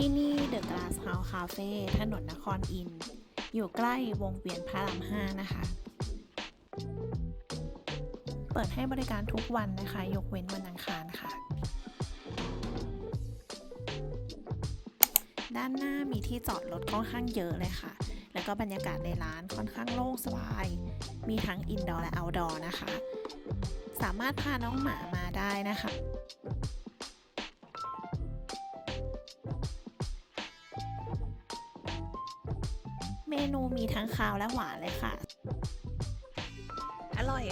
ที่นี่เดอะกลาสเฮาส์คาเฟ่ถนนนครอิน อยู่ใกล้วงเวียนพระรามห้านะคะ เปิดให้บริการทุกวันนะคะ ยกเว้นวันอังคารค่ะ ด้านหน้ามีที่จอดรถค่อนข้างเยอะเลยค่ะ แล้วก็บรรยากาศในร้านค่อนข้างโล่งสบาย มีทั้งอินดอร์และเอาท์ดอร์นะคะ สามารถพาน้องหมามาได้นะคะ เมนูมีทั้งคาวและหวานเลยค่ะ อร่อย